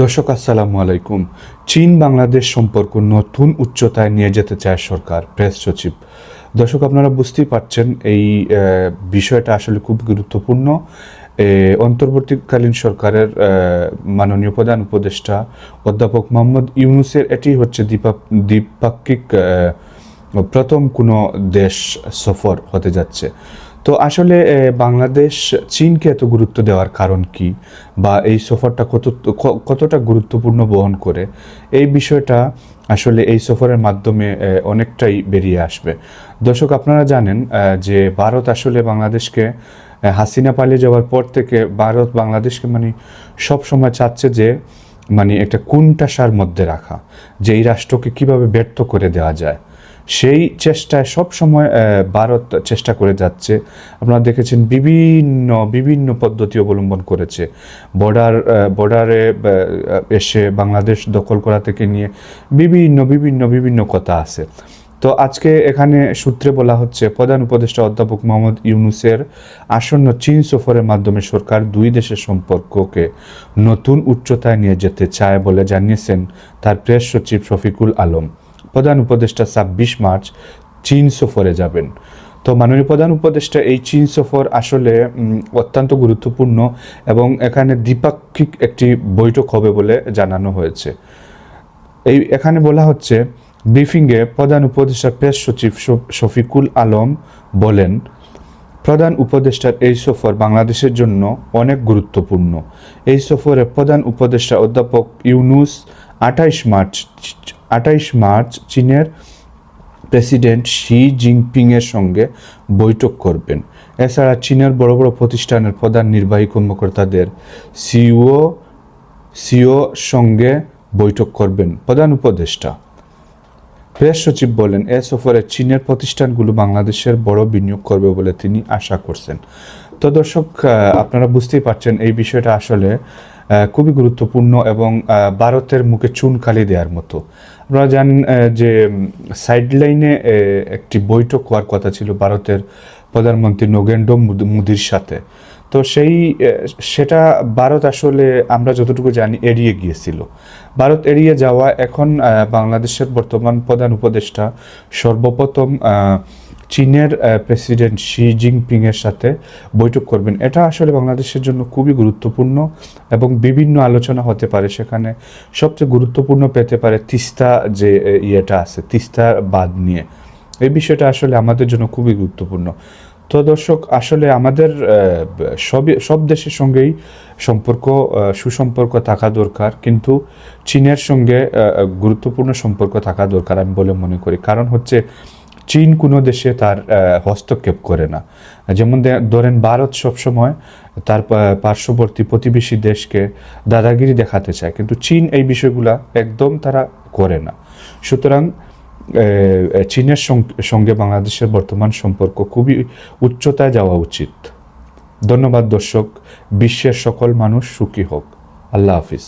দর্শক, আসসালামু আলাইকুম। চীন বাংলাদেশ সম্পর্ক নতুন উচ্চতায় নিয়ে যেতে চায় সরকার, প্রেস সচিব। দর্শক, আপনারা বুঝতেই পারছেন এই বিষয়টা আসলে খুব গুরুত্বপূর্ণ। অন্তর্বর্তীকালীন সরকারের মাননীয় প্রধান উপদেষ্টা অধ্যাপক মোহাম্মদ ইউনুসের এটি হচ্ছে দ্বিপা, দ্বিপাক্ষিক প্রথম কোনো দেশ সফর হতে যাচ্ছে। তো আসলে বাংলাদেশ চীনকে এত গুরুত্ব দেওয়ার কারণ কি? বা এই সফরটা কত কতটা গুরুত্বপূর্ণ বহন করে? এই বিষয়টা আসলে এই সফরের মাধ্যমে অনেকটাই বেরিয়ে আসবে। দর্শক, আপনারা জানেন যে ভারত আসলে বাংলাদেশকে হাসিনা পালিয়ে যাওয়ার পর থেকে ভারত বাংলাদেশকে মানে সব সময় চাচ্ছে যে মানে একটা কুণ্ঠাসার মধ্যে রাখা। যে এই রাষ্ট্রকে কীভাবে ব্যর্থ করে দেওয়া যায়। সেই চেষ্টায় সব সময় ভারত চেষ্টা করে যাচ্ছে। আপনারা দেখেছেন বিভিন্ন বিভিন্ন পদ্ধতি অবলম্বন করেছে। বর্ডার বর্ডারে এসে বাংলাদেশ দখল করা থেকে নিয়ে বিভিন্ন বিভিন্ন বিভিন্ন কথা আছে। তো আজকে এখানে সূত্রে বলা হচ্ছে, প্রধান উপদেষ্টা অধ্যাপক মোহাম্মদ ইউনুসের আসন্ন চীন সফরের মাধ্যমে সরকার দুই দেশের সম্পর্ককে নতুন উচ্চতায় নিয়ে যেতে চায় বলে জানিয়েছেন তার প্রেস সচিব শফিকুল আলম। প্রধান উপদেষ্টা ছাব্বিশ মার্চ চীন সফরে যাবেন। তো মাননীয় প্রধান উপদেষ্টা, এই চীন সফর আসলে অত্যন্ত গুরুত্বপূর্ণ এবং এখানে দ্বিপাক্ষিক একটি বৈঠক হবে বলে জানানো হয়েছে। এই, এখানে বলা হচ্ছে, ব্রিফিংয়ে প্রধান উপদেষ্টা প্রেস সচিব শফিকুল আলম বলেন, প্রধান উপদেষ্টার এই সফর বাংলাদেশের জন্য অনেক গুরুত্বপূর্ণ। এই সফরে প্রধান উপদেষ্টা অধ্যাপক ইউনুস আঠাইশ মার্চ আঠাইশ মার্চ চীনের প্রেসিডেন্ট শি জিনপিংয়ের সঙ্গে বৈঠক করবেন। এছাড়া চীনের বড় বড় প্রতিষ্ঠানের প্রধান নির্বাহী কর্মকর্তাদের সিও সিও সঙ্গে বৈঠক করবেন প্রধান উপদেষ্টা। প্রেস সচিব বলেন, এ সফরে চীনের প্রতিষ্ঠানগুলো বাংলাদেশের বড় বিনিয়োগ করবে বলে তিনি আশা করছেন। তো দর্শক আপনারা বুঝতেই পারছেন এই বিষয়টা আসলে খুবই গুরুত্বপূর্ণ এবং ভারতের মুখে চুন খালি দেওয়ার মতো। আপনারা জানেন যে সাইডলাইনে একটি বৈঠক হওয়ার কথা ছিল ভারতের প্রধানমন্ত্রী নগেন্দ্র মোদির সাথে। তো সেই সেটা ভারত আসলে, আমরা যতটুকু জানি, এড়িয়ে গিয়েছিল। ভারত এড়িয়ে যাওয়া এখন বাংলাদেশের বর্তমান প্রধান উপদেষ্টা সর্বপ্রথম চীনের প্রেসিডেন্ট শি জিনপিং এর সাথে বৈঠক করবেন। এটা আসলে বাংলাদেশের জন্য খুবই গুরুত্বপূর্ণ এবং বিভিন্ন আলোচনা হতে পারে। সেখানে সবচেয়ে গুরুত্বপূর্ণ পেতে পারে তিস্তা যে ইয়েটা আছে, তিস্তা বাদ নিয়ে। এই বিষয়টা আসলে আমাদের জন্য খুবই গুরুত্বপূর্ণ। তো দর্শক, আসলে আমাদের সবই, সব দেশের সঙ্গেই সম্পর্ক সুসম্পর্ক থাকা দরকার। কিন্তু চীনের সঙ্গে গুরুত্বপূর্ণ সম্পর্ক থাকা দরকার আমি বলে মনে করি। কারণ হচ্ছে চীন কোনো দেশে তার হস্তক্ষেপ করে না। যেমন ধরেন ভারত সবসময় তার পার্শ্ববর্তী প্রতিবেশী দেশকে দাদাগিরি দেখাতে চায়, কিন্তু চীন এই বিষয়গুলা একদম তারা করে না। সুতরাং চীনের সঙ্গে বাংলাদেশের বর্তমান সম্পর্ক খুবই উচ্চতায় যাওয়া উচিত। ধন্যবাদ দর্শক, বিশ্বের সকল মানুষ সুখী হোক। আল্লাহ হাফিজ।